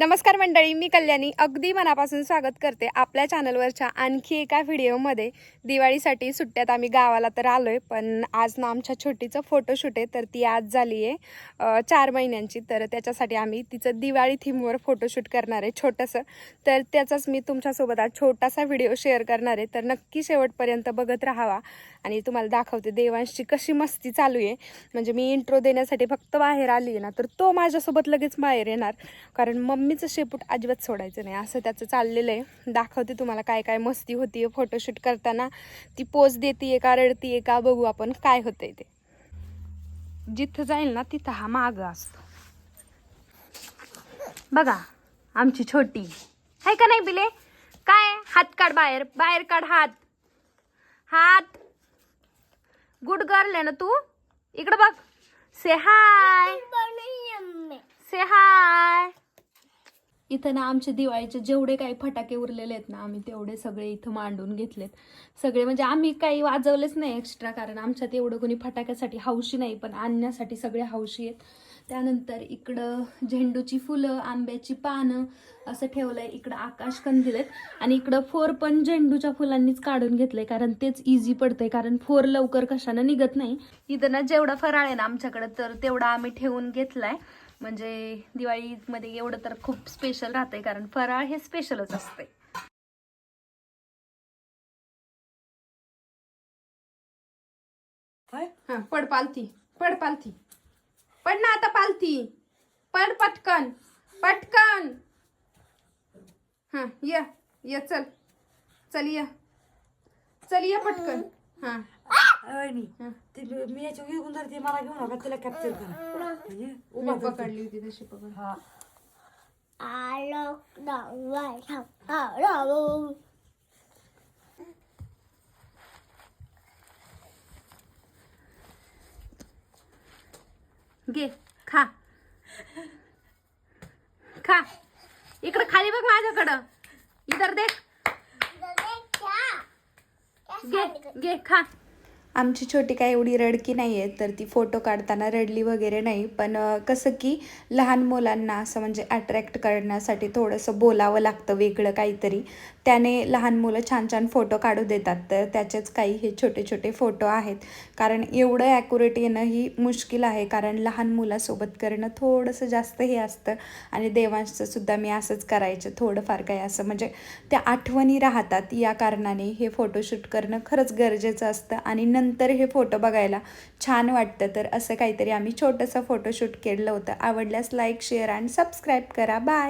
नमस्कार मंडळी मी कल्याणी. अगदी मनापासून स्वागत करते आपल्या चॅनलवरच्या आणखी एका व्हिडिओमध्ये. दिवाळीसाठी सुट्ट्यात आम्ही गावाला तर आलो आहे पण आज ना आमच्या छोटीचं फोटोशूट आहे तर ती आज झाली आहे चार महिन्यांची तर त्याच्यासाठी आम्ही तिचं दिवाळी थीमवर फोटोशूट करणार आहे छोटंसं. तर त्याचाच मी तुमच्यासोबत आज छोटासा व्हिडिओ शेअर करणार आहे. तर नक्की शेवटपर्यंत बघत राहावा. आणि तुम्हाला दाखवते देवांशी कशी मस्ती चालू आहे. म्हणजे मी इंट्रो देण्यासाठी फक्त बाहेर आली आहे ना तर तो माझ्यासोबत लगेच बाहेर येणार. कारण मम्मीचं शेपूट अजिबात सोडायचं नाही. असं त्याचं चाललेलं आहे. दाखवते तुम्हाला काय काय मस्ती होतीये फोटोशूट करताना. ती पोज देते का रडतीये का बघू आपण काय होतंय ते. जिथं जाईल ना तिथं हा माग असतो. बघा आमची छोटी. आहे का नाही बिले? काय? हात काढ बाहेर. बाहेर काढ हात. हात. गुड गर्ल आहे ना तू? इकडं बघ. से हाय से हाय इथं ना आमचे दिवाळीचे जेवढे काही फटाके उरलेले आहेत ना आम्ही तेवढे सगळे इथं मांडून घेतलेत. सगळे म्हणजे आम्ही काही वाजवलेच नाही एक्स्ट्रा कारण आमच्यात एवढं कोणी फटाक्यासाठी हौशी नाही पण आणण्यासाठी सगळे हौशी आहेत. त्यानंतर इकडं झेंडूची फुलं आंब्याची पानं असं ठेवलंय. इकडं आकाश कंदील आहेत. आणि इकडं फोर पण झेंडूच्या फुलांनीच काढून घेतलंय कारण तेच इझी पडतंय कारण फोर लवकर कशानं निघत नाही. इथं ना जेवढा फराळ आहे ना आमच्याकडं तर तेवढा आम्ही ठेवून घेतलाय. म्हणजे दिवाळीमध्ये एवढं तर खूप स्पेशल राहतंय कारण फराळ हे स्पेशलच असते हा पड पालथी पड पालथी. पड ना आता पालथी. पड पटकन पटकन. हा ये ये चल. चल ये. चल ये पटकन. हा. वहिनी ते मी याच्या विकून जर ते मला घेऊन नका तिला कॅप्चर करा. म्हणजे उभा. पकडली होती तशी पकड. हा. घे खा. खा. इकडं खाली बघ माझ्याकडं. इधर देख. घे घे खा. आमची छोटी काय एवढी रडकी नाही आहे तर ती फोटो काढताना रडली वगैरे नाही. पण कसं की लहान मुलांना असं म्हणजे अट्रॅक्ट करण्यासाठी थोडंसं बोलावं लागतं वेगळं काहीतरी. त्याने लहान मुलं छान छान फोटो काढू देतात. तर त्याचेच काही हे छोटे छोटे फोटो आहेत. कारण एवढं ॲक्युरेट येणं ही मुश्किल आहे. कारण लहान मुलासोबत करणं थोडंसं जास्त हे असतं. आणि देवांचंसुद्धा मी असंच करायचं थोडंफार काही असं. म्हणजे त्या आठवणी राहतात या कारणाने हे फोटोशूट करणं खरंच गरजेचं असतं. आणि नंतर हे फोटो बघायला छान वाटतं. तर असं काहीतरी आम्ही छोटंसं फोटोशूट केलं होतं. आवडल्यास लाईक शेअर आणि सबस्क्राईब करा. बाय